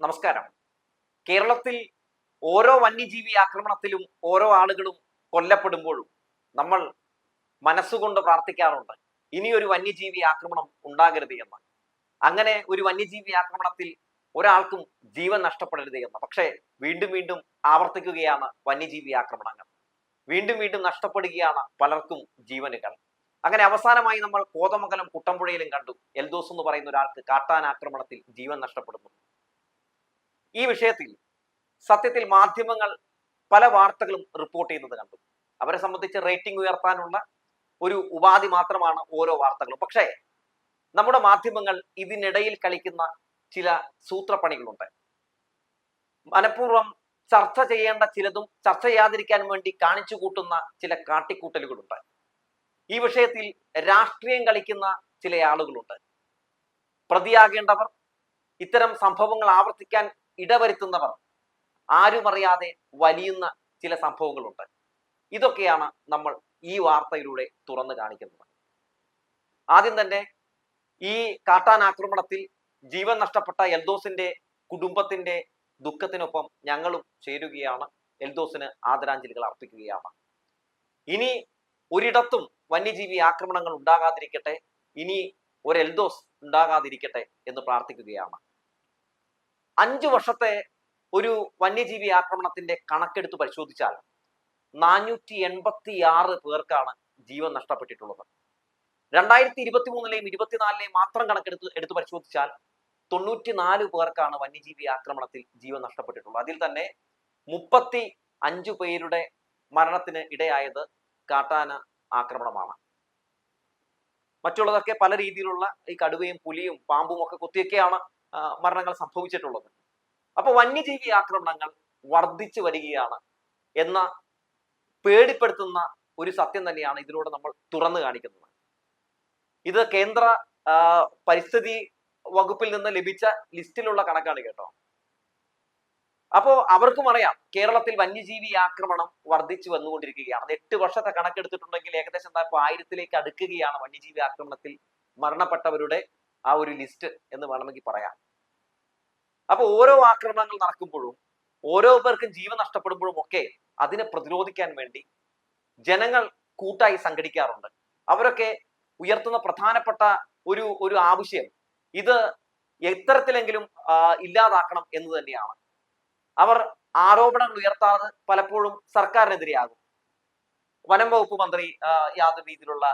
നമസ്കാരം. കേരളത്തിൽ ഓരോ വന്യജീവി ആക്രമണത്തിലും ഓരോ ആളുകളും കൊല്ലപ്പെടുമ്പോഴും നമ്മൾ മനസ്സുകൊണ്ട് പ്രാർത്ഥിക്കാറുണ്ട് ഇനിയൊരു വന്യജീവി ആക്രമണം ഉണ്ടാകരുത് എന്ന്. അങ്ങനെ ഒരു വന്യജീവി ആക്രമണത്തിൽ ഒരാൾക്കും ജീവൻ നഷ്ടപ്പെടരുത് എന്ന്. പക്ഷേ വീണ്ടും വീണ്ടും ആവർത്തിക്കുകയാണ് വന്യജീവി ആക്രമണങ്ങൾ. വീണ്ടും വീണ്ടും നഷ്ടപ്പെടുകയാണ് പലർക്കും ജീവനുകൾ. അങ്ങനെ അവസാനമായി നമ്മൾ കോതമംഗലം കുട്ടമ്പുഴയിലും കണ്ടു. എൽദോസ് എന്ന് പറയുന്ന ഒരാൾക്ക് കാട്ടാൻ ആക്രമണത്തിൽ ജീവൻ നഷ്ടപ്പെടുന്നു. ഈ വിഷയത്തിൽ സത്യത്തിൽ മാധ്യമങ്ങൾ പല വാർത്തകളും റിപ്പോർട്ട് ചെയ്യുന്നത് കണ്ടു. അവരെ സംബന്ധിച്ച് റേറ്റിംഗ് ഉയർത്താനുള്ള ഒരു ഉപാധി മാത്രമാണ് ഓരോ വാർത്തകളും. പക്ഷേ നമ്മുടെ മാധ്യമങ്ങൾ ഇതിനിടയിൽ കളിക്കുന്ന ചില സൂത്രപ്പണികളുണ്ട്. മനഃപൂർവം ചർച്ച ചെയ്യേണ്ട ചിലതും ചർച്ച ചെയ്യാതിരിക്കാൻ വേണ്ടി കാണിച്ചു കൂട്ടുന്ന ചില കാട്ടിക്കൂട്ടലുകളുണ്ട്. ഈ വിഷയത്തിൽ രാഷ്ട്രീയം കളിക്കുന്ന ചില ആളുകളുണ്ട്. പ്രതിയാകേണ്ടവർ ഇത്തരം സംഭവങ്ങൾ ആവർത്തിക്കാൻ ഇടവരുത്തുന്നവർ. ആരും അറിയാതെ വലിയുന്ന ചില സംഭവങ്ങളുണ്ട്. ഇതൊക്കെയാണ് നമ്മൾ ഈ വാർത്തയിലൂടെ തുറന്നു കാണിക്കുന്നത്. ആദ്യം തന്നെ ഈ കാട്ടാൻ ആക്രമണത്തിൽ ജീവൻ നഷ്ടപ്പെട്ട എൽദോസിന്റെ കുടുംബത്തിന്റെ ദുഃഖത്തിനൊപ്പം ഞങ്ങളും ചേരുകയാണ്. എൽദോസിന് ആദരാഞ്ജലികൾ അർപ്പിക്കുകയാണ്. ഇനി ഒരിടത്തും വന്യജീവി ആക്രമണങ്ങൾ ഉണ്ടാകാതിരിക്കട്ടെ. ഇനി ഒരു എൽദോസ് ഉണ്ടാകാതിരിക്കട്ടെ എന്ന് പ്രാർത്ഥിക്കുകയാണ്. അഞ്ചു വർഷത്തെ ഒരു വന്യജീവി ആക്രമണത്തിന്റെ കണക്കെടുത്ത് പരിശോധിച്ചാൽ നാനൂറ്റി എൺപത്തി ആറ് പേർക്കാണ് ജീവൻ നഷ്ടപ്പെട്ടിട്ടുള്ളത്. രണ്ടായിരത്തി ഇരുപത്തി മൂന്നിലെയും ഇരുപത്തിനാലിലെയും മാത്രം കണക്കെടുത്ത് എടുത്ത് പരിശോധിച്ചാൽ തൊണ്ണൂറ്റി നാല് പേർക്കാണ് വന്യജീവി ആക്രമണത്തിൽ ജീവൻ നഷ്ടപ്പെട്ടിട്ടുള്ളത്. അതിൽ തന്നെ മുപ്പത്തി അഞ്ചു പേരുടെ മരണത്തിന് ഇടയായത് കാട്ടാന ആക്രമണമാണ്. മറ്റുള്ളതൊക്കെ പല രീതിയിലുള്ള ഈ കടുവയും പുലിയും പാമ്പും ഒക്കെ കുത്തിയൊക്കെയാണ് മരണങ്ങൾ സംഭവിച്ചിട്ടുള്ളത്. അപ്പൊ വന്യജീവി ആക്രമണങ്ങൾ വർദ്ധിച്ചു വരികയാണ് എന്ന പേടിപ്പെടുത്തുന്ന ഒരു സത്യം തന്നെയാണ് ഇതിലൂടെ നമ്മൾ തുറന്നു കാണിക്കുന്നത്. ഇത് കേന്ദ്ര പരിസ്ഥിതി വകുപ്പിൽ നിന്ന് ലഭിച്ച ലിസ്റ്റിലുള്ള കണക്കാണ് കേട്ടോ. അപ്പോ അവർക്കും അറിയാം കേരളത്തിൽ വന്യജീവി ആക്രമണം വർദ്ധിച്ചു വന്നുകൊണ്ടിരിക്കുകയാണ്. എട്ട് വർഷത്തെ കണക്കെടുത്തിട്ടുണ്ടെങ്കിൽ ഏകദേശം എന്താ ഇപ്പൊ ആയിരത്തിലേക്ക് അടുക്കുകയാണ് വന്യജീവി ആക്രമണത്തിൽ മരണപ്പെട്ടവരുടെ ആ ഒരു ലിസ്റ്റ് എന്ന് വേണമെങ്കിൽ പറയാം. അപ്പൊ ഓരോ ആക്രമണങ്ങൾ നടക്കുമ്പോഴും ഓരോ പേർക്കും ജീവൻ നഷ്ടപ്പെടുമ്പോഴും ഒക്കെ അതിനെ പ്രതിരോധിക്കാൻ വേണ്ടി ജനങ്ങൾ കൂട്ടായി സംഘടിക്കാറുണ്ട്. അവരൊക്കെ ഉയർത്തുന്ന പ്രധാനപ്പെട്ട ഒരു ഒരു ആവശ്യം ഇത് എത്തരത്തിലെങ്കിലും ഇല്ലാതാക്കണം എന്ന് തന്നെയാണ്. അവർ ആരോപണങ്ങൾ ഉയർത്താതെ പലപ്പോഴും സർക്കാരിനെതിരെയാകും. വനം വകുപ്പ് മന്ത്രി യാതൊരു രീതിയിലുള്ള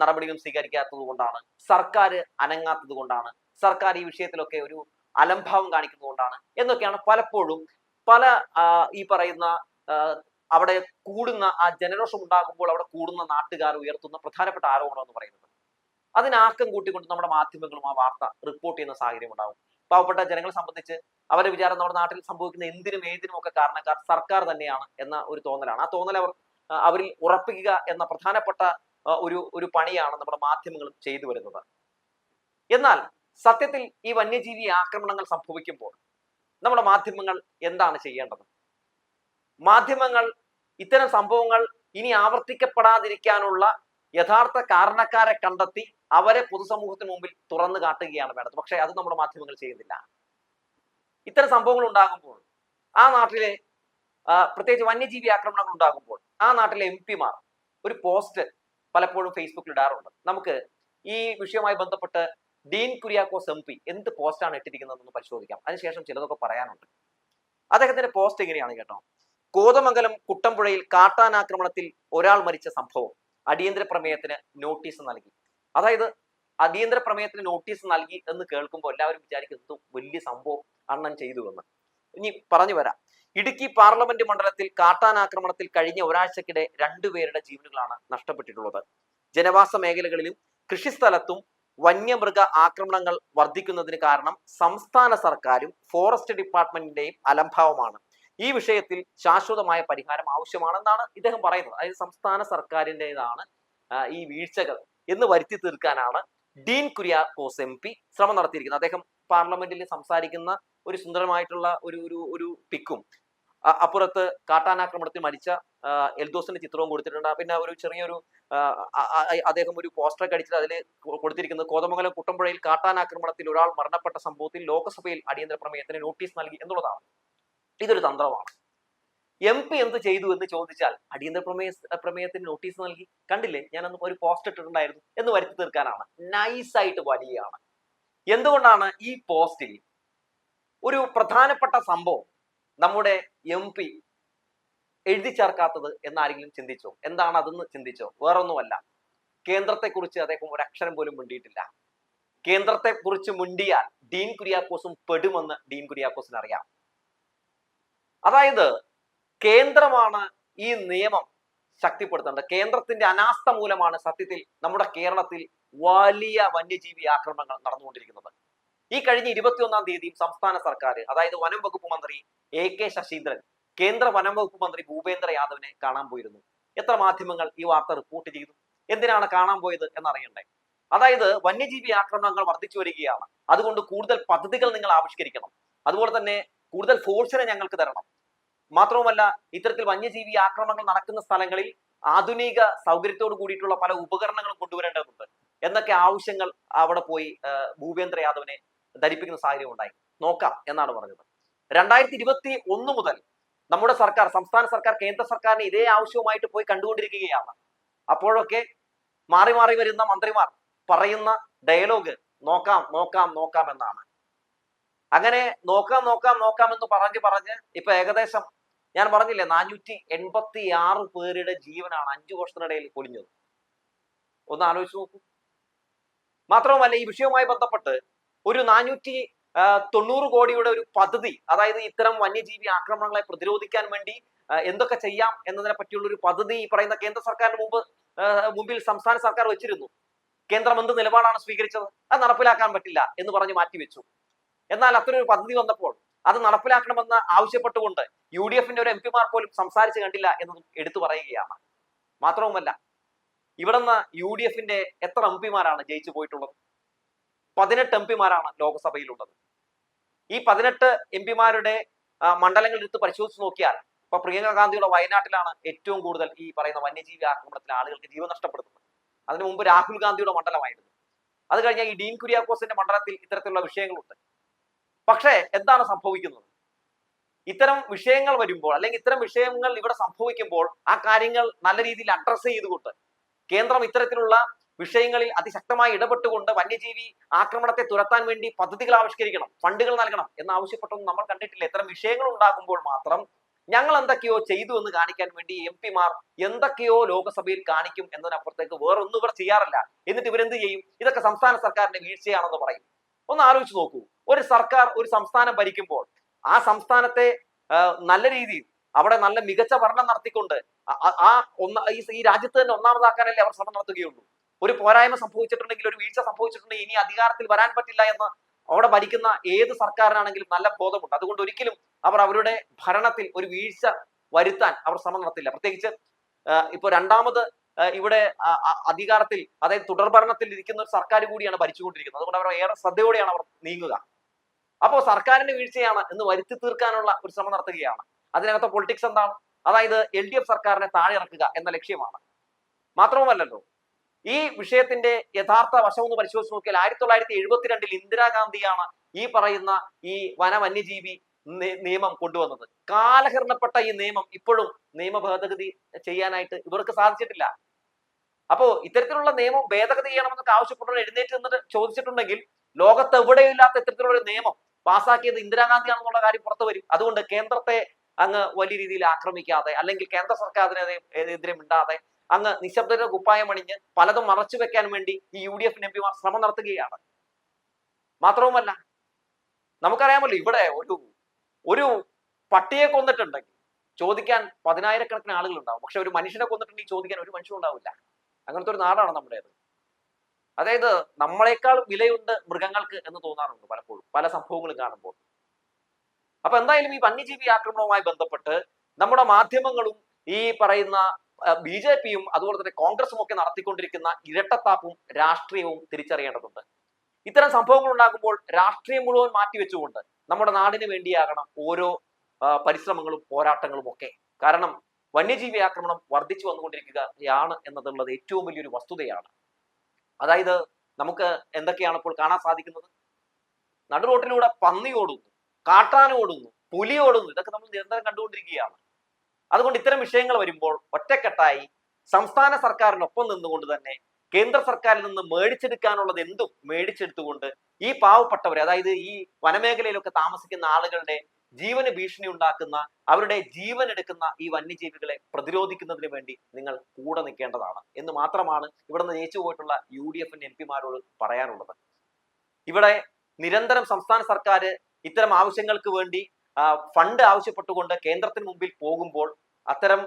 നടപടികളും സ്വീകരിക്കാത്തത് കൊണ്ടാണ്. സർക്കാർ അനങ്ങാത്തത് കൊണ്ടാണ്. സർക്കാർ ഈ വിഷയത്തിലൊക്കെ ഒരു അലംഭാവം കാണിക്കുന്നതുകൊണ്ടാണ് എന്നൊക്കെയാണ് പലപ്പോഴും പല ഈ പറയുന്ന അവിടെ കൂടുന്ന ആ ജനരോഷം ഉണ്ടാകുമ്പോൾ അവിടെ കൂടുന്ന നാട്ടുകാർ ഉയർത്തുന്ന പ്രധാനപ്പെട്ട ആരോപണം എന്ന് പറയുന്നത്. അതിനാക്കം കൂട്ടിക്കൊണ്ട് നമ്മുടെ മാധ്യമങ്ങളും ആ വാർത്ത റിപ്പോർട്ട് ചെയ്യുന്ന സാഹചര്യം ഉണ്ടാകും. പാവപ്പെട്ട ജനങ്ങളെ സംബന്ധിച്ച് അവരുടെ വിചാരം നമ്മുടെ നാട്ടിൽ സംഭവിക്കുന്ന എന്തിനും ഏതിനും ഒക്കെ കാരണക്കാർ സർക്കാർ തന്നെയാണ് എന്ന ഒരു തോന്നലാണ്. ആ തോന്നൽ അവർ അവരിൽ ഉറപ്പിക്കുക എന്ന പ്രധാനപ്പെട്ട ഒരു ഒരു പണിയാണ് നമ്മുടെ മാധ്യമങ്ങൾ ചെയ്തു വരുന്നത്. എന്നാൽ സത്യത്തിൽ ഈ വന്യജീവി ആക്രമണങ്ങൾ സംഭവിക്കുമ്പോൾ നമ്മുടെ മാധ്യമങ്ങൾ എന്താണ് ചെയ്യേണ്ടത്? മാധ്യമങ്ങൾ ഇത്തരം സംഭവങ്ങൾ ഇനി ആവർത്തിക്കപ്പെടാതിരിക്കാനുള്ള യഥാർത്ഥ കാരണക്കാരെ കണ്ടെത്തി അവരെ പൊതുസമൂഹത്തിന് മുമ്പിൽ തുറന്നു കാട്ടുകയാണ് വേണ്ടത്. പക്ഷേ അത് നമ്മുടെ മാധ്യമങ്ങൾ ചെയ്യുന്നില്ല. ഇത്തരം സംഭവങ്ങൾ ഉണ്ടാകുമ്പോൾ ആ നാട്ടിലെ പ്രത്യേകിച്ച് വന്യജീവി ആക്രമണങ്ങൾ ഉണ്ടാകുമ്പോൾ ആ നാട്ടിലെ എം പിമാർ ഒരു പോസ്റ്റ് പലപ്പോഴും ഫേസ്ബുക്കിൽ ഇടാറുണ്ട്. നമുക്ക് ഈ വിഷയവുമായി ബന്ധപ്പെട്ട് ഡീൻ കുര്യാക്കോസ് എം പി എന്ത് പോസ്റ്റാണ് ഇട്ടിരിക്കുന്നതെന്ന് പരിശോധിക്കാം. അതിനുശേഷം ചിലതൊക്കെ പറയാനുണ്ട്. അദ്ദേഹത്തിന്റെ പോസ്റ്റ് എങ്ങനെയാണ് കേട്ടോ. കോതമംഗലം കുട്ടമ്പുഴയിൽ കാട്ടാനാക്രമണത്തിൽ ഒരാൾ മരിച്ച സംഭവം. അടിയന്തര പ്രമേയത്തിന് നോട്ടീസ് നൽകി. അതായത് അടിയന്തര പ്രമേയത്തിന് നോട്ടീസ് നൽകി എന്ന് കേൾക്കുമ്പോൾ എല്ലാവരും വിചാരിക്കും വലിയ സംഭവം അണ്ണൻ ചെയ്തു എന്ന്. ഇനി പറഞ്ഞു വരാം. ഇടുക്കി പാർലമെന്റ് മണ്ഡലത്തിൽ കാട്ടാനാക്രമണത്തിൽ കഴിഞ്ഞ ഒരാഴ്ചക്കിടെ രണ്ടുപേരുടെ ജീവനുകളാണ് നഷ്ടപ്പെട്ടിട്ടുള്ളത്. ജനവാസ മേഖലകളിലും കൃഷിസ്ഥലത്തും വന്യമൃഗ ആക്രമണങ്ങൾ വർദ്ധിക്കുന്നതിന് കാരണം സംസ്ഥാന സർക്കാരും ഫോറസ്റ്റ് ഡിപ്പാർട്ട്മെന്റിന്റെയും അലംഭാവമാണ്. ഈ വിഷയത്തിൽ ശാശ്വതമായ പരിഹാരം ആവശ്യമാണെന്നാണ് ഇദ്ദേഹം പറയുന്നത്. അതായത് സംസ്ഥാന സർക്കാരിന്റെതാണ് ഈ വീഴ്ചകൾ എന്ന് വരുത്തി തീർക്കാനാണ് ഡീൻ കുര്യാക്കോസ് എം പി ശ്രമം നടത്തിയിരിക്കുന്നത്. അദ്ദേഹം പാർലമെന്റിൽ സംസാരിക്കുന്ന ഒരു സുന്ദരമായിട്ടുള്ള ഒരു ഒരു ഒരു പിക്കും. അപ്പുറത്ത് കാട്ടാനാക്രമണത്തിൽ മരിച്ച എൽദോസിന്റെ ചിത്രവും കൊടുത്തിട്ടുണ്ട്. പിന്നെ ഒരു ചെറിയൊരു അദ്ദേഹം ഒരു പോസ്റ്റർ അടിച്ചിട്ട് അതിൽ കൊടുത്തിരിക്കുന്നത് കോതമംഗലം കുട്ടമ്പുഴയിൽ കാട്ടാനാക്രമണത്തിൽ ഒരാൾ മരണപ്പെട്ട സംഭവത്തിൽ ലോക്സഭയിൽ അടിയന്തര പ്രമേയത്തിന് നോട്ടീസ് നൽകി എന്നുള്ളതാണ്. ഇതൊരു തന്ത്രമാണ്. എം പി എന്ത് ചെയ്തു എന്ന് ചോദിച്ചാൽ അടിയന്തര പ്രമേയ പ്രമേയത്തിന് നോട്ടീസ് നൽകി. കണ്ടില്ലേ? ഞാനന്ന് ഒരു പോസ്റ്റ് ഇട്ടിട്ടുണ്ടായിരുന്നു. എന്ന് വരുത്തി തീർക്കാനാണ്. നൈസായിട്ട് വലിയാണ്. എന്തുകൊണ്ടാണ് ഈ പോസ്റ്റിൽ ഒരു പ്രധാനപ്പെട്ട സംഭവം നമ്മുടെ എം പി എഴുതി ചേർക്കാത്തത് എന്നാരെങ്കിലും ചിന്തിച്ചോ? എന്താണ് അതെന്ന് ചിന്തിച്ചോ? വേറൊന്നുമല്ല. കേന്ദ്രത്തെക്കുറിച്ച് അദ്ദേഹം ഒരു അക്ഷരം പോലും മിണ്ടിയിട്ടില്ല. കേന്ദ്രത്തെ കുറിച്ച് മുണ്ടിയാൽ ഡീൻ കുര്യാക്കോസും പെടുമെന്ന് ഡീൻ കുര്യാക്കോസിന് അറിയാം. അതായത് കേന്ദ്രമാണ് ഈ നിയമം ശക്തിപ്പെടുത്തേണ്ടത്. കേന്ദ്രത്തിന്റെ അനാസ്ഥ മൂലമാണ് സത്യത്തിൽ നമ്മുടെ കേരളത്തിൽ വലിയ വന്യജീവി ആക്രമണങ്ങൾ നടന്നുകൊണ്ടിരിക്കുന്നത്. ഈ കഴിഞ്ഞ ഇരുപത്തിയൊന്നാം തീയതിയും സംസ്ഥാന സർക്കാർ അതായത് വനം വകുപ്പ് മന്ത്രി എ കെ ശശീന്ദ്രൻ കേന്ദ്ര വനം വകുപ്പ് മന്ത്രി ഭൂപേന്ദ്ര യാദവിനെ കാണാൻ പോയിരുന്നു. എത്ര മാധ്യമങ്ങൾ ഈ വാർത്ത റിപ്പോർട്ട് ചെയ്തു? എന്തിനാണ് കാണാൻ പോയത് എന്നറിയണ്ടേ? അതായത് വന്യജീവി ആക്രമണങ്ങൾ വർദ്ധിച്ചു വരികയാണ്. അതുകൊണ്ട് കൂടുതൽ പദ്ധതികൾ നിങ്ങൾ ആവിഷ്കരിക്കണം. അതുപോലെ തന്നെ കൂടുതൽ ഫോഴ്സിനെ ഞങ്ങൾക്ക് തരണം. മാത്രവുമല്ല ഇത്തരത്തിൽ വന്യജീവി ആക്രമണങ്ങൾ നടക്കുന്ന സ്ഥലങ്ങളിൽ ആധുനിക സൗകര്യത്തോട് കൂടിയിട്ടുള്ള പല ഉപകരണങ്ങളും കൊണ്ടുവരേണ്ടതുണ്ട്. എന്നൊക്കെ ആവശ്യങ്ങൾ അവിടെ പോയി ഭൂപേന്ദ്ര യാദവിനെ ധരിപ്പിക്കുന്ന സാഹചര്യം ഉണ്ടായി. നോക്കാം എന്നാണ് പറഞ്ഞത്. രണ്ടായിരത്തി ഇരുപത്തി ഒന്ന് മുതൽ നമ്മുടെ സർക്കാർ സംസ്ഥാന സർക്കാർ കേന്ദ്ര സർക്കാരിന് ഇതേ ആവശ്യവുമായിട്ട് പോയി കണ്ടുകൊണ്ടിരിക്കുകയാണ്. അപ്പോഴൊക്കെ മാറി മാറി വരുന്ന മന്ത്രിമാർ പറയുന്ന ഡയലോഗ് നോക്കാം നോക്കാം നോക്കാം എന്നാണ്. അങ്ങനെ നോക്കാം നോക്കാം നോക്കാം എന്ന് പറഞ്ഞ് പറഞ്ഞ് ഇപ്പൊ ഏകദേശം ഞാൻ പറഞ്ഞില്ലേ നാനൂറ്റി എൺപത്തി ആറ് പേരുടെ ജീവനാണ് അഞ്ചു വർഷത്തിനിടയിൽ പൊലിഞ്ഞത്. ഒന്ന് ആലോചിച്ച് നോക്കൂ. മാത്രവുമല്ല ഈ വിഷയവുമായി ബന്ധപ്പെട്ട് ഒരു നാനൂറ്റി തൊണ്ണൂറ് കോടിയുടെ ഒരു പദ്ധതി അതായത് ഇത്തരം വന്യജീവി ആക്രമണങ്ങളെ പ്രതിരോധിക്കാൻ വേണ്ടി എന്തൊക്കെ ചെയ്യാം എന്നതിനെ പറ്റിയുള്ള ഒരു പദ്ധതി ഈ പറയുന്ന കേന്ദ്ര സർക്കാരിന് മുമ്പ് മുമ്പിൽ സംസ്ഥാന സർക്കാർ വെച്ചിരുന്നു. കേന്ദ്രം എന്ത് നിലപാടാണ് സ്വീകരിച്ചത്? അത് നടപ്പിലാക്കാൻ പറ്റില്ല എന്ന് പറഞ്ഞ് മാറ്റിവെച്ചു. എന്നാൽ അത്തരൊരു പദ്ധതി വന്നപ്പോൾ അത് നടപ്പിലാക്കണമെന്ന് ആവശ്യപ്പെട്ടുകൊണ്ട് യു ഡി എഫിന്റെ ഒരു എം പിമാർ പോലും സംസാരിച്ച് കണ്ടില്ല എന്നതും എടുത്തു പറയുകയാണ്. മാത്രവുമല്ല ഇവിടുന്ന് യു ഡി എഫിന്റെ എത്ര എം പിമാരാണ് ജയിച്ചു പോയിട്ടുള്ളത്? പതിനെട്ട് എം പിമാരാണ് ലോക്സഭയിലുള്ളത്. ഈ പതിനെട്ട് എം പിമാരുടെ മണ്ഡലങ്ങൾ എടുത്ത് പരിശോധിച്ച് നോക്കിയാൽ ഇപ്പൊ പ്രിയങ്ക ഗാന്ധിയുടെ വയനാട്ടിലാണ് ഏറ്റവും കൂടുതൽ ഈ പറയുന്ന വന്യജീവി ആക്രമണത്തിൽ ആളുകൾക്ക് ജീവൻ നഷ്ടപ്പെടുന്നത്. അതിനു മുമ്പ് രാഹുൽ ഗാന്ധിയുടെ മണ്ഡലമായിരുന്നു. അത് കഴിഞ്ഞാൽ ഈ ഡീൻ കുര്യാക്കോസിന്റെ മണ്ഡലത്തിൽ ഇത്തരത്തിലുള്ള വിഷയങ്ങളുണ്ട്. പക്ഷേ എന്താണ് സംഭവിക്കുന്നത്? ഇത്തരം വിഷയങ്ങൾ വരുമ്പോൾ അല്ലെങ്കിൽ ഇത്തരം വിഷയങ്ങൾ ഇവിടെ സംഭവിക്കുമ്പോൾ ആ കാര്യങ്ങൾ നല്ല രീതിയിൽ അഡ്രസ് ചെയ്തുകൊണ്ട് കേന്ദ്രം ഇത്തരത്തിലുള്ള വിഷയങ്ങളിൽ അതിശക്തമായി ഇടപെട്ടുകൊണ്ട് വന്യജീവി ആക്രമണത്തെ തുരത്താൻ വേണ്ടി പദ്ധതികൾ ആവിഷ്കരിക്കണം ഫണ്ടുകൾ നൽകണം എന്നാവശ്യപ്പെട്ടൊന്നും നമ്മൾ കണ്ടിട്ടില്ല. ഇത്തരം വിഷയങ്ങൾ ഉണ്ടാകുമ്പോൾ മാത്രം ഞങ്ങൾ എന്തൊക്കെയോ ചെയ്തു എന്ന് കാണിക്കാൻ വേണ്ടി എം പിമാർ എന്തൊക്കെയോ ലോകസഭയിൽ കാണിക്കും എന്നതിനപ്പുറത്തേക്ക് വേറൊന്നും ഇവർ ചെയ്യാറില്ല. എന്നിട്ട് ഇവരെന്ത് ചെയ്യും? ഇതൊക്കെ സംസ്ഥാന സർക്കാരിന്റെ വീഴ്ചയാണെന്ന് പറയും. ഒന്ന് ആലോചിച്ച് നോക്കൂ. ഒരു സർക്കാർ ഒരു സംസ്ഥാനം ഭരിക്കുമ്പോൾ ആ സംസ്ഥാനത്തെ നല്ല രീതിയിൽ അവിടെ നല്ല മികച്ച ഭരണം നടത്തിക്കൊണ്ട് ആ- ഒന്ന ഈ രാജ്യത്ത് തന്നെ ഒന്നാമതാക്കാനല്ലേ അവർ ശ്രമം നടത്തുകയുള്ളൂ. ഒരു പോരായ്മ സംഭവിച്ചിട്ടുണ്ടെങ്കിൽ ഒരു വീഴ്ച സംഭവിച്ചിട്ടുണ്ടെങ്കിൽ ഇനി അധികാരത്തിൽ വരാൻ പറ്റില്ല എന്ന് അവിടെ ഭരിക്കുന്ന ഏത് സർക്കാരിനാണെങ്കിലും നല്ല ബോധമുണ്ട്. അതുകൊണ്ട് ഒരിക്കലും അവർ അവരുടെ ഭരണത്തിൽ ഒരു വീഴ്ച വരുത്താൻ അവർ ശ്രമം നടത്തില്ല. പ്രത്യേകിച്ച് ഇപ്പൊ രണ്ടാമത് ഇവിടെ അധികാരത്തിൽ അതായത് തുടർഭരണത്തിൽ ഇരിക്കുന്ന ഒരു സർക്കാർ കൂടിയാണ് ഭരിച്ചുകൊണ്ടിരിക്കുന്നത്. അതുകൊണ്ട് അവർ ഏറെ ശ്രദ്ധയോടെയാണ് അവർ നീങ്ങുക. അപ്പോൾ സർക്കാരിന്റെ വീഴ്ചയാണ് എന്ന് വരുത്തി തീർക്കാനുള്ള ഒരു ശ്രമം നടത്തുകയാണ്. അതിനകത്തെ പൊളിറ്റിക്സ് എന്താണ്? അതായത് എൽ ഡി എഫ് സർക്കാരിനെ താഴെ ഇറക്കുക എന്ന ലക്ഷ്യമാണ്. മാത്രവുമല്ലല്ലോ ഈ വിഷയത്തിന്റെ യഥാർത്ഥ വശം ഒന്ന് പരിശോധിച്ച് നോക്കിയാൽ ആയിരത്തി തൊള്ളായിരത്തി എഴുപത്തിരണ്ടിൽ ഇന്ദിരാഗാന്ധിയാണ് ഈ പറയുന്ന ഈ വന വന്യജീവി നിയമം കൊണ്ടുവന്നത്. കാലഹരണപ്പെട്ട ഈ നിയമം ഇപ്പോഴും നിയമ ഭേദഗതി ചെയ്യാനായിട്ട് ഇവർക്ക് സാധിച്ചിട്ടില്ല. അപ്പോ ഇത്തരത്തിലുള്ള നിയമം ഭേദഗതി ചെയ്യണമെന്നൊക്കെ ആവശ്യപ്പെട്ടവർ എഴുന്നേറ്റ് നിന്നിട്ട് ചോദിച്ചിട്ടുണ്ടെങ്കിൽ ലോകത്ത് എവിടെയില്ലാത്ത ഇത്തരത്തിലുള്ള ഒരു നിയമം പാസ്സാക്കിയത് ഇന്ദിരാഗാന്ധിയാണെന്നുള്ള കാര്യം പുറത്തു വരും. അതുകൊണ്ട് കേന്ദ്രത്തെ അങ്ങ് വലിയ രീതിയിൽ ആക്രമിക്കാതെ അല്ലെങ്കിൽ കേന്ദ്ര സർക്കാരിനെതിരെ എതിരെ മിണ്ടാതെ അങ്ങ് നിശബ്ദത കുപ്പായം അണിഞ്ഞ് പലതും മറച്ചു വെക്കാൻ വേണ്ടി ഈ യു ഡി എഫിന് എം പിമാർ ശ്രമം നടത്തുകയാണ്. മാത്രവുമല്ല നമുക്കറിയാമല്ലോ ഇവിടെ ഒരു ഒരു പട്ടിയെ കൊന്നിട്ടുണ്ടെങ്കിൽ ചോദിക്കാൻ പതിനായിരക്കണക്കിന് ആളുകൾ ഉണ്ടാവും പക്ഷെ ഒരു മനുഷ്യനെ കൊന്നിട്ടുണ്ടെങ്കിൽ ചോദിക്കാൻ ഒരു മനുഷ്യൻ ഉണ്ടാവില്ല. അങ്ങനത്തെ ഒരു നാടാണ് നമ്മുടേത്. അതായത് നമ്മളെക്കാൾ വിലയുണ്ട് മൃഗങ്ങൾക്ക് എന്ന് തോന്നാറുണ്ട് പലപ്പോഴും പല സംഭവങ്ങളും കാണുമ്പോൾ. അപ്പൊ എന്തായാലും ഈ വന്യജീവി ആക്രമണവുമായി ബന്ധപ്പെട്ട് നമ്മുടെ മാധ്യമങ്ങളും ഈ പറയുന്ന ബി ജെ പിയും അതുപോലെ തന്നെ കോൺഗ്രസും ഒക്കെ നടത്തിക്കൊണ്ടിരിക്കുന്ന ഇരട്ടത്താപ്പും രാഷ്ട്രീയവും തിരിച്ചറിയേണ്ടതുണ്ട്. ഇത്തരം സംഭവങ്ങൾ ഉണ്ടാകുമ്പോൾ രാഷ്ട്രീയം മുഴുവൻ മാറ്റിവെച്ചുകൊണ്ട് നമ്മുടെ നാടിന് വേണ്ടിയാകണം ഓരോ പരിശ്രമങ്ങളും പോരാട്ടങ്ങളും ഒക്കെ. കാരണം വന്യജീവി ആക്രമണം വർദ്ധിച്ചു വന്നുകൊണ്ടിരിക്കുകയാണ് എന്നതുള്ളത് ഏറ്റവും വലിയൊരു വസ്തുതയാണ്. അതായത് നമുക്ക് എന്തൊക്കെയാണ് ഇപ്പോൾ കാണാൻ സാധിക്കുന്നത്? നടുറോട്ടിലൂടെ പന്നി ഓടുന്നു കാട്ടാന ഓടുന്നു പുലി ഓടുന്നു ഇതൊക്കെ നമ്മൾ നിരന്തരം കണ്ടുകൊണ്ടിരിക്കുകയാണ്. അതുകൊണ്ട് ഇത്തരം വിഷയങ്ങൾ വരുമ്പോൾ ഒറ്റക്കെട്ടായി സംസ്ഥാന സർക്കാരിനൊപ്പം നിന്നുകൊണ്ട് തന്നെ കേന്ദ്ര സർക്കാരിൽ നിന്ന് മേടിച്ചെടുക്കാനുള്ളത് എന്തും മേടിച്ചെടുത്തുകൊണ്ട് ഈ പാവപ്പെട്ടവരെ അതായത് ഈ വനമേഖലയിലൊക്കെ താമസിക്കുന്ന ആളുകളുടെ ജീവന് ഭീഷണി ഉണ്ടാക്കുന്ന അവരുടെ ജീവൻ എടുക്കുന്ന ഈ വന്യജീവികളെ പ്രതിരോധിക്കുന്നതിന് വേണ്ടി നിങ്ങൾ കൂടെ നിൽക്കേണ്ടതാണ് എന്ന് മാത്രമാണ് ഇവിടെ നിന്ന് ജയിച്ചു പോയിട്ടുള്ള യു ഡി എഫിന്റെ എം പിമാരോട് പറയാനുള്ളത്. ഇവിടെ നിരന്തരം സംസ്ഥാന സർക്കാർ ഇത്തരം ആവശ്യങ്ങൾക്ക് വേണ്ടി ഫണ്ട് ആവശ്യപ്പെട്ടുകൊണ്ട് കേന്ദ്രത്തിന് മുമ്പിൽ പോകുമ്പോൾ അത്തരം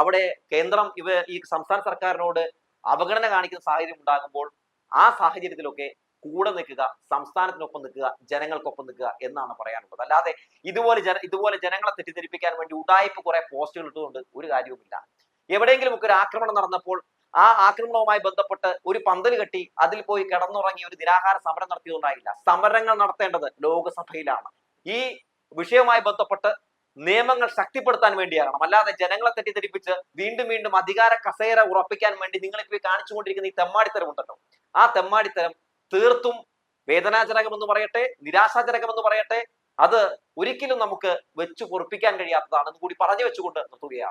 അവിടെ കേന്ദ്രം ഇവ ഈ സംസ്ഥാന സർക്കാരിനോട് അവഗണന കാണിക്കുന്ന സാഹചര്യം ഉണ്ടാകുമ്പോൾ ആ സാഹചര്യത്തിലൊക്കെ കൂടെ നിൽക്കുക സംസ്ഥാനത്തിനൊപ്പം നിൽക്കുക ജനങ്ങൾക്കൊപ്പം നിൽക്കുക എന്നാണ് പറയാനുള്ളത്. അല്ലാതെ ഇതുപോലെ ജന ഇതുപോലെ ജനങ്ങളെ തെറ്റിദ്ധരിപ്പിക്കാൻ വേണ്ടി ഉടായ്പ കുറെ പോസ്റ്റുകൾ ഇട്ടുകൊണ്ട് ഒരു കാര്യവുമില്ല. എവിടെയെങ്കിലും ഒക്കെ ഒരു ആക്രമണം നടന്നപ്പോൾ ആ ആക്രമണവുമായി ബന്ധപ്പെട്ട് ഒരു പന്തൽ കെട്ടി അതിൽ പോയി കിടന്നുറങ്ങി ഒരു നിരാഹാര സമരം നടത്തിയതുണ്ടായില്ല. സമരങ്ങൾ നടത്തേണ്ടത് ലോകസഭയിലാണ്. ഈ വിഷയവുമായി ബന്ധപ്പെട്ട് നിയമങ്ങൾ ശക്തിപ്പെടുത്താൻ വേണ്ടിയാകണം അല്ലാതെ ജനങ്ങളെ തെറ്റിദ്ധരിപ്പിച്ച് വീണ്ടും വീണ്ടും അധികാര കസേര ഉറപ്പിക്കാൻ വേണ്ടി നിങ്ങളിപ്പോ കാണിച്ചു കാണിച്ചുകൊണ്ടിരിക്കുന്ന ഈ തെമ്മാടിത്തരം ഉണ്ടല്ലോ ആ തെമ്മാടിത്തരം തീർത്തും വേദനാജനകമെന്ന് പറയട്ടെ നിരാശാജനകമെന്ന് പറയട്ടെ അത് ഒരിക്കലും നമുക്ക് വെച്ചു പൊറപ്പിക്കാൻ കഴിയാത്തതാണെന്ന് കൂടി പറഞ്ഞു വെച്ചുകൊണ്ട് നിർത്തുകയാണ്.